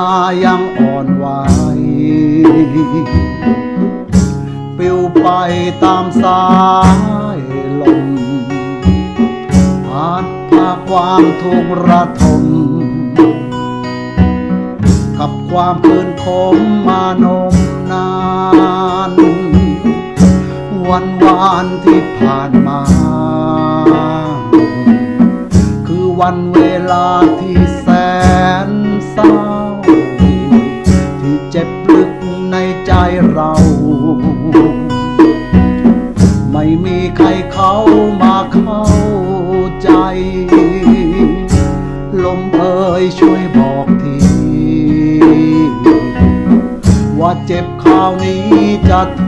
ายังอ่อนไหวปลิวไปตามสายลมพัดพาความทุกข์ระทมกับความคืนคมมานมนาน วันวานที่ผ่านมา คือวันเวลาที่ ไม่มีใครเขามาเข้าใจ ลมเอ่ยช่วยบอกที ว่าเจ็บคราวนี้จะโท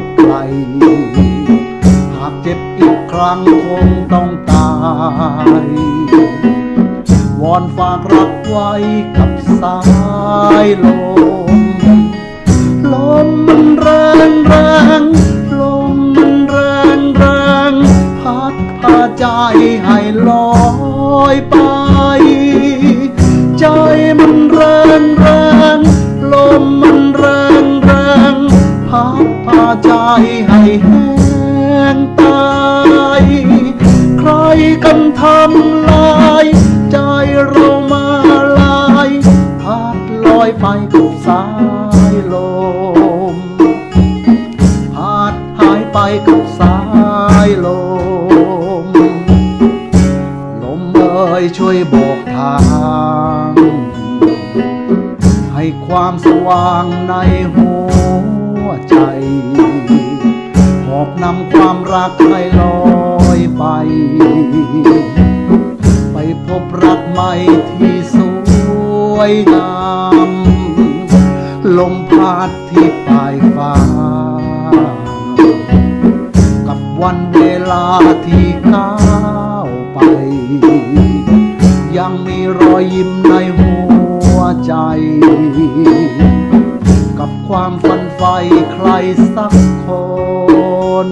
ษใคร หากเจ็บอีกครั้งคงต้องตายวอนฝากรักไว้กับสายลม ใจให้ลอยไป ใจมันแรงแรงลมมันแรงแรงพัดพาใจให้แห้งตายใครกันทำลาย ใจเรามาลายพัดลอยไปกับสายลมพาดหายไปกับสายลม ช่วยบอกทาง ให้ความสว่างในหัวใจ หอบนำความรักให้ลอยไป ไปพบรักใหม่ที่สวยงามลมพัดที่ปลายฟ้า กับวันเวลาที่ก้าวไป ยังมีรอยยิ้มในหัวใจ กับความฝันใฝ่ใครสักคน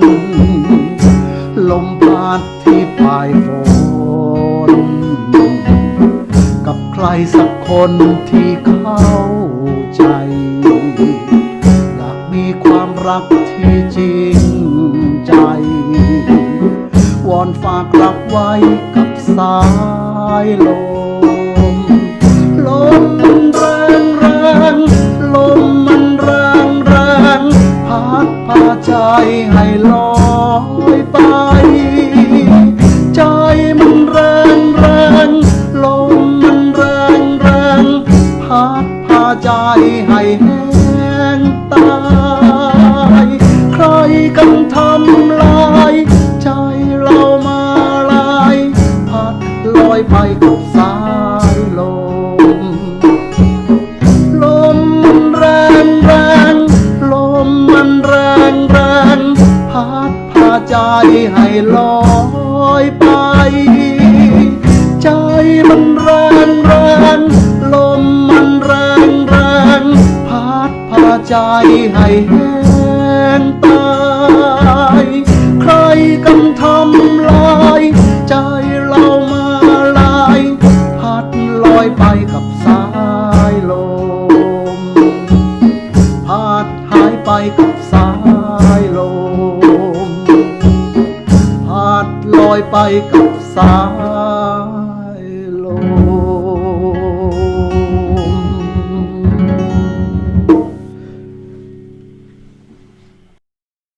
ลมพัดที่ปลายฝน กับใครสักคนที่เข้าใจอยากมีความรักที่จริงใจ วอนฝากรักไว้กับสา ยลม ลมมันแรงแรงลมมันแรงแรงพัดพาใจให้ลอยไป ใจมันแรงแรงลมมันแรงแรงพัดพาใจให้ อยกับสายลม ลมมันแรงแรงลมมันแรงแรงพัดพาใจให้ลอยไป ใจมันแรงแรงลมมันแรงแรงพัดพาใจให้แห้งตาย ใครกันทำลาย ไปกับสายลม หาดลอยไปกับสาย